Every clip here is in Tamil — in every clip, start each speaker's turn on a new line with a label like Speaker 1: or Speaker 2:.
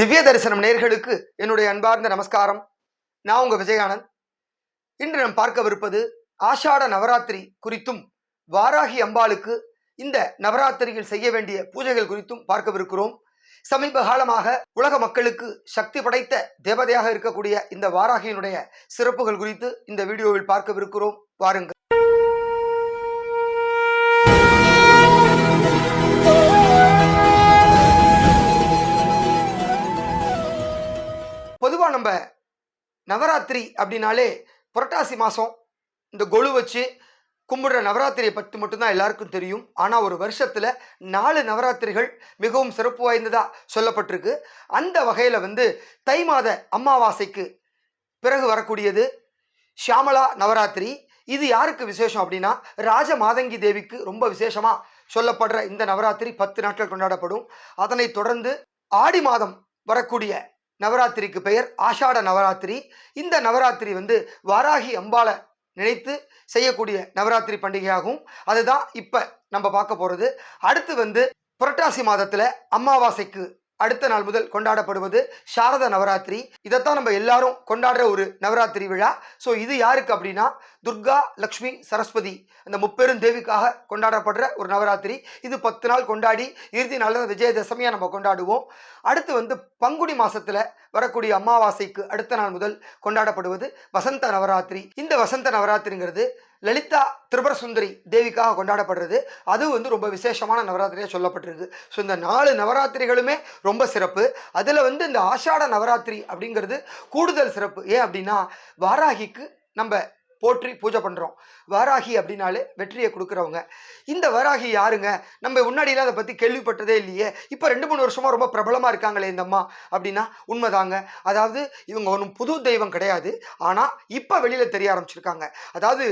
Speaker 1: திவ்ய தரிசனம் நேர்களுக்கு என்னுடைய அன்பார்ந்த நமஸ்காரம். நான் உங்க விஜயானந்த். இன்று நாம் பார்க்கவிருப்பது ஆஷாட நவராத்திரி குறித்தும் வாராகி அம்பாளுக்கு இந்த நவராத்திரியில் செய்ய வேண்டிய பூஜைகள் குறித்தும் பார்க்கவிருக்கிறோம். சமீப காலமாக உலக மக்களுக்கு சக்தி படைத்த தேவதையாக இருக்கக்கூடிய இந்த வாராகியினுடைய சிறப்புகள் குறித்து இந்த வீடியோவில் பார்க்கவிருக்கிறோம். வாருங்கள். நவராத்திரி அப்படின்னாலே புரட்டாசி மாதம் இந்த கொலு வச்சு கும்பிடுற நவராத்திரியை பற்றி மட்டும்தான் எல்லாருக்கும் தெரியும். ஆனால் ஒரு வருஷத்தில் நாலு நவராத்திரிகள் மிகவும் சிறப்பு வாய்ந்ததாக சொல்லப்பட்டிருக்கு. அந்த வகையில் வந்து தை மாத அமாவாசைக்கு பிறகு வரக்கூடியது ஷியாமலா நவராத்திரி. இது யாருக்கு விசேஷம் அப்படின்னா ராஜ மாதங்கி தேவிக்கு ரொம்ப விசேஷமாக சொல்லப்படுற இந்த நவராத்திரி பத்து நாட்கள் கொண்டாடப்படும். அதனைத் தொடர்ந்து ஆடி மாதம் வரக்கூடிய நவராத்திரிக்கு பெயர் ஆஷாட நவராத்திரி. இந்த நவராத்திரி வந்து வாராகி அம்பாளை நினைத்து செய்யக்கூடிய நவராத்திரி பண்டிகையாகும். அதுதான் இப்போ நம்ம பார்க்க போகிறது அடுத்து வந்து புரட்டாசி மாதத்தில் அமாவாசைக்கு அடுத்த நாள் முதல் கொண்டாடப்படுவது சாரத நவராத்திரி. இதைத்தான் நம்ம எல்லாரும் கொண்டாடுற ஒரு நவராத்திரி விழா. ஸோ இது யாருக்கு அப்படின்னா துர்கா லக்ஷ்மி சரஸ்வதி அந்த முப்பெரும் தேவிக்காக கொண்டாடப்படுற ஒரு நவராத்திரி. இது பத்து நாள் கொண்டாடி இறுதி நாளில் விஜயதசமியாக நம்ம கொண்டாடுவோம். அடுத்து வந்து பங்குனி மாதத்தில் வரக்கூடிய அமாவாசைக்கு அடுத்த நாள் முதல் கொண்டாடப்படுவது வசந்த நவராத்திரி. இந்த வசந்த நவராத்திரிங்கிறது லலிதா திரிபுர சுந்தரி தேவிக்காக கொண்டாடப்படுறது. அது வந்து ரொம்ப விசேஷமான நவராத்திரியாக சொல்லப்பட்டிருக்கு. ஸோ இந்த நாலு நவராத்திரிகளுமே ரொம்ப சிறப்பு. அதில் வந்து இந்த ஆஷாட நவராத்திரி அப்படிங்கிறது கூடுதல் சிறப்பு. ஏன் அப்படின்னா வாராகிக்கு நம்ம போற்றி பூஜை பண்ணுறோம் வராகி அப்படின்னாலே வெற்றியை கொடுக்குறவங்க. இந்த வராகி யாருங்க? நம்ம முன்னாடியெல்லாம் அதை பற்றி கேள்விப்பட்டதே இல்லையே. இப்போ ரெண்டு மூணு வருஷமாக ரொம்ப பிரபலமாக இருக்காங்களே இந்த அம்மா அப்படின்னா உண்மைதாங்க. அதாவது இவங்க ஒன்றும் புது தெய்வம் கிடையாது. ஆனால் இப்போ வெளியில் தெரிய ஆரம்பிச்சிருக்காங்க. அதாவது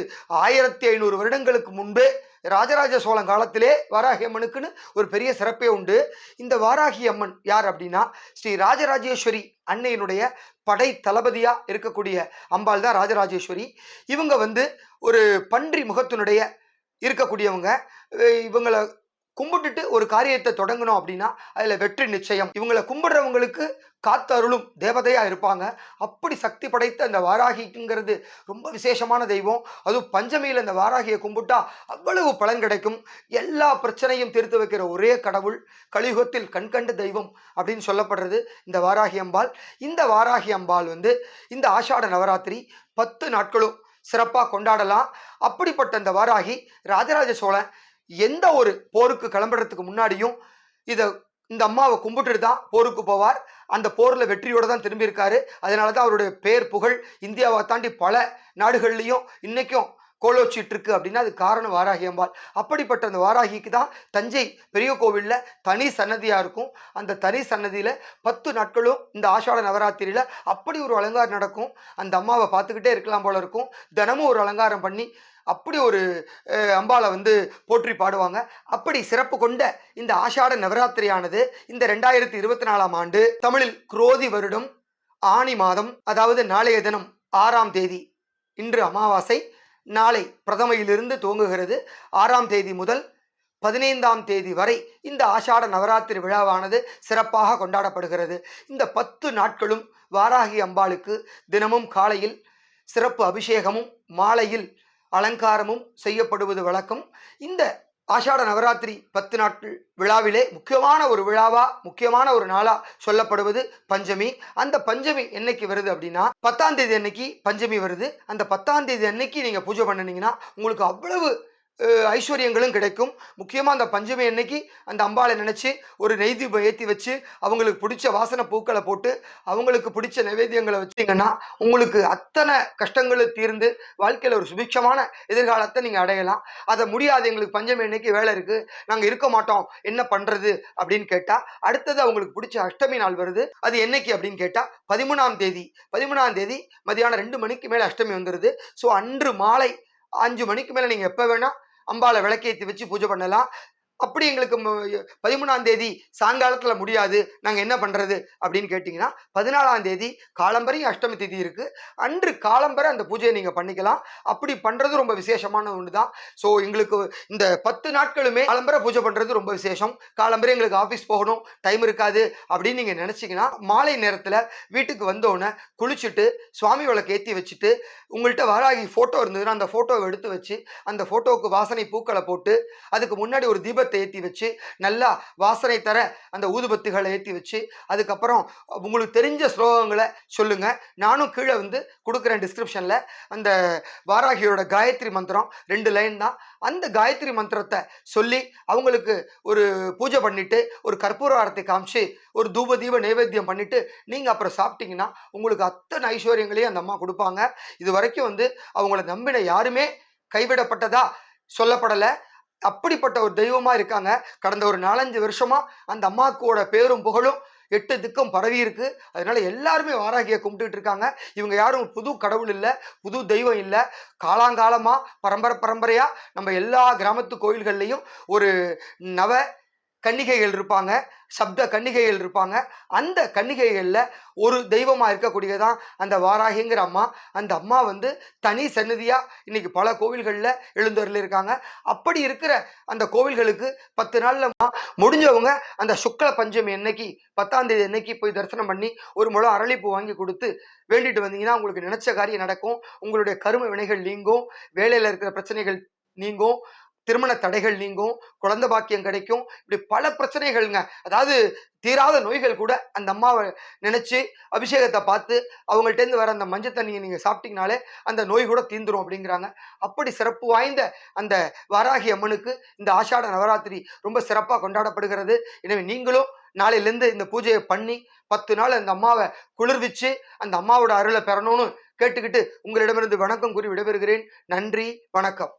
Speaker 1: ஆயிரத்தி ஐநூறு வருடங்களுக்கு முன்பே ராஜராஜ சோழன் காலத்திலே வாராகி அம்மனுக்குன்னு ஒரு பெரிய சிறப்பே உண்டு. இந்த வாராகி அம்மன் யார் அப்படின்னா ஸ்ரீ ராஜராஜேஸ்வரி அன்னையினுடைய படை தளபதியாக இருக்கக்கூடிய அம்பாள் தான் ராஜராஜேஸ்வரி. இவங்க வந்து ஒரு பன்றி முகத்தினுடைய இருக்கக்கூடியவங்க. இவங்களை கும்பிட்டுட்டு ஒரு காரியத்தை தொடங்கணும் அப்படின்னா அதில் வெற்றி நிச்சயம். இவங்களை கும்பிடுறவங்களுக்கு காத்தருளும் தேவதையாக இருப்பாங்க. அப்படி சக்தி படைத்த அந்த வாராகிங்கிறது ரொம்ப விசேஷமான தெய்வம். அதுவும் பஞ்சமியில் இந்த வாராகியை கும்பிட்டா அவ்வளவு பலன் கிடைக்கும். எல்லா பிரச்சனையும் தீர்த்து வைக்கிற ஒரே கடவுள் கலியுகத்தில் கண்கண்ட தெய்வம் அப்படின்னு சொல்லப்படுறது இந்த வாராகி அம்பாள். இந்த வாராகி அம்பாள் வந்து இந்த ஆஷாட நவராத்திரி பத்து நாட்களும் சிறப்பாக கொண்டாடலாம். அப்படிப்பட்ட இந்த வாராகி ராஜராஜ சோழன் எந்த ஒரு போருக்கு கிளம்புறதுக்கு முன்னாடியும் இதை இந்த அம்மாவை கும்பிட்டுட்டு தான் போருக்கு போவார். அந்த போரில் வெற்றியோடு தான் திரும்பியிருக்காரு. அதனால தான் அவருடைய பேர் புகழ் இந்தியாவை தாண்டி பல நாடுகள்லையும் இன்றைக்கும் கோலோச்சிட்டு இருக்கு அப்படின்னா அது காரணம் வாராகி அம்பாள். அப்படிப்பட்ட அந்த வாராகிக்கு தான் தஞ்சை பெரிய கோவிலில் தனி சன்னதியாக இருக்கும். அந்த தனி சன்னதியில் பத்து நாட்களும் இந்த ஆஷாட நவராத்திரியில் அப்படி ஒரு அலங்காரம் நடக்கும். அந்த அம்மாவை பார்த்துக்கிட்டே இருக்கலாம் போல இருக்கும். தினமும் ஒரு அலங்காரம் பண்ணி அப்படி ஒரு அம்பாவை அம்பாளை வந்து போற்றி பாடுவாங்க. அப்படி சிறப்பு கொண்ட இந்த ஆஷாட நவராத்திரியானது இந்த ரெண்டாயிரத்தி இருபத்தி நாலாம் ஆண்டு தமிழில் குரோதி வருடம் ஆனி மாதம் அதாவது நாளைய தினம் ஆறாம் தேதி இன்று அமாவாசை நாளை பிரதமையிலிருந்து துவங்குகிறது. ஆறாம் தேதி முதல் பதினைந்தாம் தேதி வரை இந்த ஆஷாட நவராத்திரி விழாவானது சிறப்பாக கொண்டாடப்படுகிறது. இந்த பத்து நாட்களும் வாராகி அம்பாளுக்கு தினமும் காலையில் சிறப்பு அபிஷேகமும் மாலையில் அலங்காரமும் செய்யப்படுவது வழக்கம். இந்த ஆஷாட நவராத்திரி பத்து நாட்கள் விழாவிலே முக்கியமான ஒரு விழாவா முக்கியமான ஒரு நாளா சொல்லப்படுவது பஞ்சமி. அந்த பஞ்சமி என்னைக்கு வருது அப்படின்னா பத்தாம் தேதி அன்னைக்கு பஞ்சமி வருது. அந்த பத்தாம் தேதி அன்னைக்கு நீங்க பூஜை பண்ணினீங்கன்னா உங்களுக்கு அவ்வளவு ஐஸ்வர்யங்களும் கிடைக்கும். முக்கியமாக அந்த பஞ்சமி அன்னைக்கு அந்த அம்பாளை நினச்சி ஒரு நெய்தீபம் ஏற்றி வச்சு அவங்களுக்கு பிடிச்ச வாசனை பூக்களை போட்டு அவங்களுக்கு பிடிச்ச நைவேத்தியங்களை வச்சிங்கன்னா உங்களுக்கு அத்தனை கஷ்டங்களும் தீர்ந்து வாழ்க்கையில் ஒரு சுபிக்ஷமான எதிர்காலத்தை நீங்கள் அடையலாம். அதை முடியாது எங்களுக்கு பஞ்சமி அன்னைக்கு வேலை இருக்குது நாங்கள் இருக்க மாட்டோம். என்ன பண்ணுறது அப்படின்னு கேட்டால் அடுத்தது அவங்களுக்கு பிடிச்ச அஷ்டமி நாள் வருது. அது என்னைக்கு அப்படின்னு கேட்டால் பதிமூணாம் தேதி. பதிமூணாம் தேதி மதியானம் ரெண்டு மணிக்கு மேலே அஷ்டமி வந்துடுது ஸோ அன்று மாலை அஞ்சு மணிக்கு மேலே நீங்கள் எப்போ வேணால் அம்பாளை விளக்கேற்றி வச்சு பூஜை பண்ணலாம். அப்படி எங்களுக்கு பதிமூணாம் தேதி சாயங்காலத்தில் முடியாது. நாங்கள் என்ன பண்ணுறது அப்படின்னு கேட்டிங்கன்னா பதினாலாம் தேதி காலம்பரையும் அஷ்டமி திதி இருக்கு. அன்று காலம்பரை அந்த பூஜையை நீங்கள் பண்ணிக்கலாம். அப்படி பண்ணுறது ரொம்ப விசேஷமான ஒன்று தான் ஸோ எங்களுக்கு இந்த பத்து நாட்களுமே காலம்பரை பூஜை பண்ணுறது ரொம்ப விசேஷம். காலம்பரை எங்களுக்கு ஆஃபீஸ் போகணும். டைம் இருக்காது. அப்படின்னு நீங்கள் நினச்சிங்கன்னா மாலை நேரத்தில் வீட்டுக்கு வந்தோடனே குளிச்சுட்டு சுவாமி விளக்கு ஏற்றி வச்சுட்டு உங்கள்கிட்ட வாராகி ஃபோட்டோ இருந்ததுன்னா அந்த ஃபோட்டோவை எடுத்து வச்சு அந்த ஃபோட்டோவுக்கு வாசனை பூக்களை போட்டு அதுக்கு முன்னாடி ஒரு தீபத்தை ஏற்றி வச்சு நல்லா வாசனை தர அந்த ஊதுபத்துகளை ஏற்றி வச்சு அதுக்கப்புறம் உங்களுக்கு தெரிஞ்ச ஸ்லோகங்களை சொல்லுங்கள் நானும் கீழே வந்து கொடுக்குறேன் டிஸ்கிரிப்ஷனில் அந்த வாராகியோட காயத்ரி மந்திரம் ரெண்டு லைன் தான். அந்த காயத்ரி மந்திரத்தை சொல்லி அவங்களுக்கு ஒரு பூஜை பண்ணிட்டு ஒரு கற்பூர ஆரத்தை காமிச்சு ஒரு தூப தீப நைவேத்தியம் பண்ணிவிட்டு நீங்கள் அப்புறம் சாப்பிட்டீங்கன்னா உங்களுக்கு அத்தனை ஐஸ்வர்யங்களையும் அந்த அம்மா கொடுப்பாங்க. இது வரைக்கும் வந்து அவங்கள நம்பின யாருமே கைவிடப்பட்டதா சொல்லப்படலை. அப்படிப்பட்ட ஒரு தெய்வமா இருக்காங்க. கடந்த ஒரு நாலஞ்சு வருஷமா அந்த அம்மாக்கோட பேரும் புகழும் எட்டு திக்கும் பரவி இருக்கு. அதனால எல்லாருமே வாராகியை கும்பிட்டுட்டு இருக்காங்க. இவங்க யாரும் புது கடவுள் இல்லை புது தெய்வம் இல்லை. காலாங்காலமாக பரம்பரை பரம்பரையாக நம்ம எல்லா கிராமத்து கோயில்கள்லையும் ஒரு நவ கன்னிகைகள் இருப்பாங்க சப்த கன்னிகைகள் இருப்பாங்க. அந்த கன்னிகைகளில் ஒரு தெய்வமாக இருக்கக்கூடியதான் அந்த வாராகிங்கிற அம்மா. அந்த அம்மா வந்து தனி சன்னதியாக இன்றைக்கி பல கோவில்களில் எழுந்தருள் இருக்காங்க. அப்படி இருக்கிற அந்த கோவில்களுக்கு பத்து நாளில் முடிஞ்சவங்க அந்த சுக்ல பஞ்சமி என்னைக்கு பத்தாம் தேதி போய் தரிசனம் பண்ணி ஒரு முழம் அரளிப்பூ வாங்கி கொடுத்து வேண்டிட்டு வந்தீங்கன்னா உங்களுக்கு நினச்ச காரியம் நடக்கும். உங்களுடைய கரும வினைகள் நீங்கும். வேலையில் இருக்கிற பிரச்சனைகள் நீங்கும். திருமண தடைகள் நீங்கும் குழந்தை பாக்கியம் கிடைக்கும். இப்படி பல பிரச்சனைகள்ங்க. அதாவது தீராத நோய்கள் கூட அந்த அம்மாவை நினைச்சு அபிஷேகத்தை பார்த்து அவங்கள்ட்டேருந்து வர அந்த மஞ்சள் தண்ணியை நீங்கள் சாப்பிட்டீங்கனாலே அந்த நோய் கூட தீந்துரும் அப்படிங்கிறாங்க. அப்படி சிறப்பு வாய்ந்த அந்த வாராகி அம்மனுக்கு இந்த ஆஷாட நவராத்திரி ரொம்ப சிறப்பாக கொண்டாடப்படுகிறது. எனவே நீங்களும் நாளையிலேருந்து இந்த பூஜையை பண்ணி பத்து நாள் அந்த அம்மாவை குளிர்விச்சு அந்த அம்மாவோட அருளை பெறணும்னு கேட்டுக்கிட்டு உங்களிடமிருந்து வணக்கம் கூறி விடைபெறுகிறேன். நன்றி வணக்கம்.